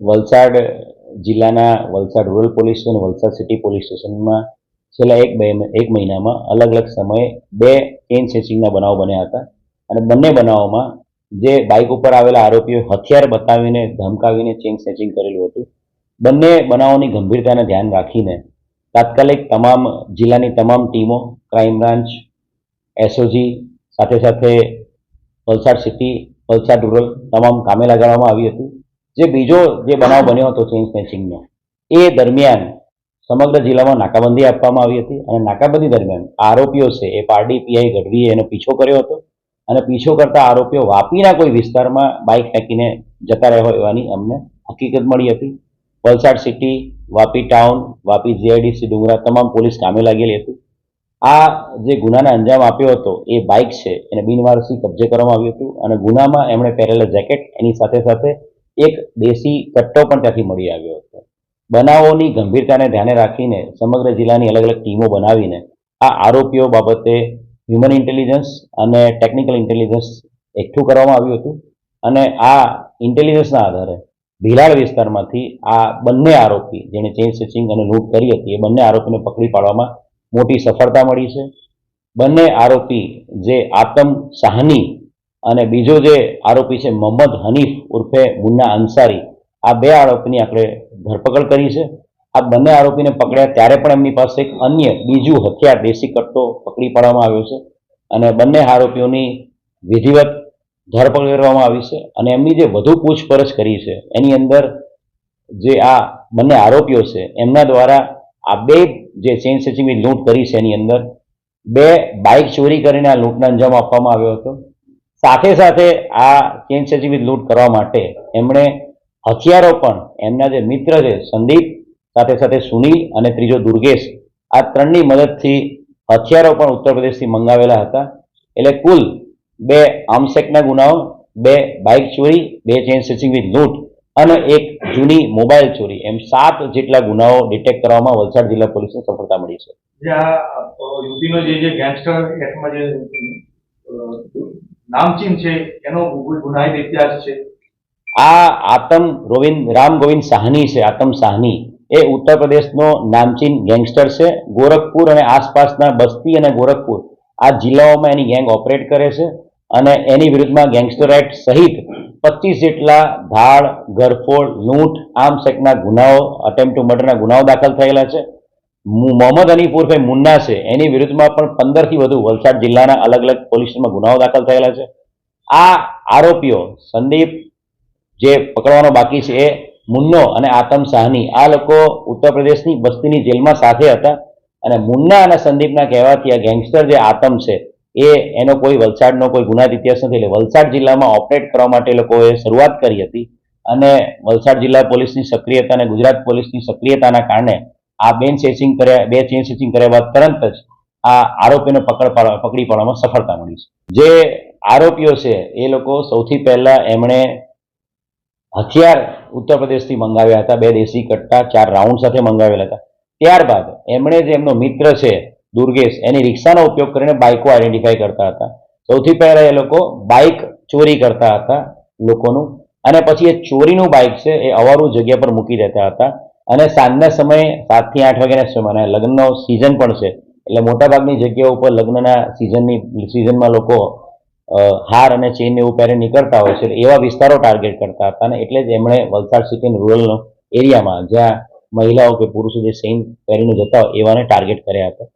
વલસાડ જિલ્લાના Valsad rural police station Valsad city police સ્ટેશનમાં છેલ્લા એક બે એક મહિનામાં અલગ અલગ સમયે બે ચેન સ્નેચિંગના બનાવ બન્યા હતા. અને બંને બનાવોમાં જે બાઇક ઉપર આવેલા આરોપીઓ હથિયાર બતાવીને, ધમકાવીને ચેઇન સ્નેચિંગ કરેલું હતું. બંને બનાવોની ગંભીરતાને ધ્યાન રાખીને તાત્કાલિક તમામ જિલ્લાની તમામ ટીમો ક્રાઇમ બ્રાન્ચ એસઓજી સાથે સાથે વલસાડ સિટી વલસાડ રૂરલ તમામ કામે લગાડવામાં આવી હતી. જે બીજો જે બનાવ બન્યો હતો ચેઇન સ્નેચિંગનો એ દરમિયાન સમગ્ર જિલ્લામાં નાકાબંધી આપવામાં આવી હતી અને નાકાબંધી દરમિયાન આરોપીઓ છે એ પારડી પીઆઈ ગઢવીએ એનો પીછો કર્યો હતો અને પીછો કરતા આરોપીઓ વાપીના કોઈ વિસ્તારમાં બાઇક ફેંકીને જતા રહ્યા હોય એવાની અમને હકીકત મળી હતી. Valsad city Vapi town Vapi GIDC Dungra તમામ પોલીસ કામે લાગેલી હતી. આ જે ગુનાને અંજામ આપ્યો હતો એ બાઇક છે એને બિનવારસી કબજે કરવામાં આવ્યું હતું અને ગુનામાં એમણે પહેરેલા જેકેટ એની સાથે સાથે એક દેશી કટ્ટો પણ ત્યાંથી મળી આવ્યો હતો. બનાવોની ગંભીરતાને ધ્યાને રાખીને સમગ્ર જિલ્લાની અલગ અલગ ટીમો બનાવીને આ આરોપીઓ બાબતે હ્યુમન ઇન્ટેલિજન્સ અને ટેકનિકલ ઇન્ટેલિજન્સ એકઠું કરવામાં આવ્યું હતું. અને આ ઇન્ટેલિજન્સના આધારે ભીલાડ વિસ્તારમાંથી આ બંને આરોપી જેણે ચેઇન સ્ટિચિંગ અને લૂંટ કરી હતી, એ બંને આરોપીને પકડી પાડવામાં મોટી સફળતા મળી છે. બંને આરોપી જે આતમ સાહની અને બીજો જે આરોપી છે મોહમ્મદ હનીફ ઉર્ફે મુન્ના અંસારી, આ બે આરોપીની આપણે ધરપકડ કરી છે. આ બંને આરોપીને પકડ્યા ત્યારે પણ એમની પાસે એક અન્ય બીજું હથિયાર દેશી કટ્ટો પકડી પાડવામાં આવ્યો છે અને બંને આરોપીઓની વિધિવત ધરપકડ કરવામાં આવી છે અને એમની જે વધુ પૂછપરછ કરી છે, એની અંદર જે આ બંને આરોપીઓ છે, એમના દ્વારા આ બે જે ચેઇન સ્ટિચિંગની લૂંટ કરી છે એની અંદર બે બાઇક ચોરી કરીને આ લૂંટને અંજામ આપવામાં આવ્યો હતો. સાથે સાથે આ ચેન સ્ટિચિંગની લૂંટ કરવા માટે એમણે હથિયારો પણ, એમના જે મિત્ર છે, સંદીપ, સાથે સાથે સુનિલ અને ત્રીજો દુર્ગેશ, આ ત્રણની મદદથી હથિયારો પણ ઉત્તર પ્રદેશથી મંગાવેલા હતા. એટલે કુલ બે આમસેકના ગુનાઓ, બે બાઇક ચોરી, બે ચેન સ્ટિચિંગ વિથ લૂંટ અને એક જૂની મોબાઈલ ચોરી. એમ સાત જેટલા ગુનાઓ ડિટેક્ટ કરવામાં વલસાડ જિલ્લા પોલીસને સફળતા મળી છે. યુપીનો જે ગેંગસ્ટર એક્ટમાં જે નામચીન છે, એનો ગુનાહિત ઇતિહાસ છે. આ આતમ ગોવિંદ રામ ગોવિંદ સાહની છે, આતમ સાહની. એ ઉત્તર પ્રદેશનો નામચીન ગેંગસ્ટર છે. ગોરખપુર અને આસપાસના બસ્તી અને ગોરખપુર આ જિલ્લાઓમાં એની ગેંગ ઓપરેટ કરે છે અને એની વિરુદ્ધમાં ગેંગસ્ટર એક્ટ સહિત પચીસ જેટલા ધાડ ગરફોડ લૂંટ, આમ સેકના ગુનાઓ અટેમ્પ ટુ મર્ડરના ગુનાઓ દાખલ થયેલા છે. મોહમ્મદ ઉર્ફે મુન્ના છે. એની વિરુદ્ધમાં પણ પંદરથી વધુ વલસાડ જિલ્લાના અલગ અલગ પોલીસ સ્ટેશનમાં ગુનાઓ દાખલ થયેલા છે. આ આરોપીઓ સંદીપ જે પકડવાનો બાકી છે એ મુન્નો અને આતમ સાહની આ લોકો ઉત્તર પ્રદેશની બસ્તીની જેલમાં સાથે હતા અને મુન્ના અને સંદીપના કહેવાથી આ ગેંગસ્ટર જે આતમ છે એ એનો કોઈ વલસાડનો કોઈ ગુનાહિત ઇતિહાસ નથી. એટલે વલસાડ જિલ્લામાં ઓપરેટ કરવા માટે લોકોએ શરૂઆત કરી હતી અને વલસાડ જિલ્લા પોલીસની સક્રિયતા અને ગુજરાત પોલીસની સક્રિયતાના કારણે આ બેન ચેસિંગ કર્યા બે ચેન ચેસિંગ કર્યા બાદ તરત જ આ આરોપીને પકડ પકડી પાડવામાં સફળતા મળી છે. જે આરોપીઓ છે, એ લોકો સૌથી પહેલા એમણે હથિયાર ઉત્તર પ્રદેશથી મંગાવ્યા હતા, બે દેશી કટ્ટા, ચાર રાઉન્ડ સાથે મંગાવેલા હતા. ત્યારબાદ એમણે જે એમનો મિત્ર છે, દુર્ગેશ, એની રિક્ષાનો ઉપયોગ કરીને બાઇકો આઈડેન્ટિફાઈ કરતા હતા. સૌથી પહેલા એ લોકો બાઇક ચોરી કરતા હતા લોકોનું અને પછી એ ચોરીનું બાઇક છે, એ અવારું જગ્યા પર મૂકી દેતા હતા. અને સાંજના સમયે સાતથી આઠ વાગ્યાના સમય, અને લગ્નનો સિઝન પણ છે, એટલે મોટાભાગની જગ્યાઓ ઉપર લગ્નના સિઝનની સિઝનમાં લોકો હાર અને ચેન એવું પહેરી નીકળતા હોય છે એવા વિસ્તારો ટાર્ગેટ કરતા હતા, અને એટલે જ એમણે વલસાડ સિટી રૂરલ એરિયામાં જ્યાં મહિલાઓ કે પુરુષો જે સેમ પહેરીને જતા હોય એવાને ટાર્ગેટ કર્યા હતા.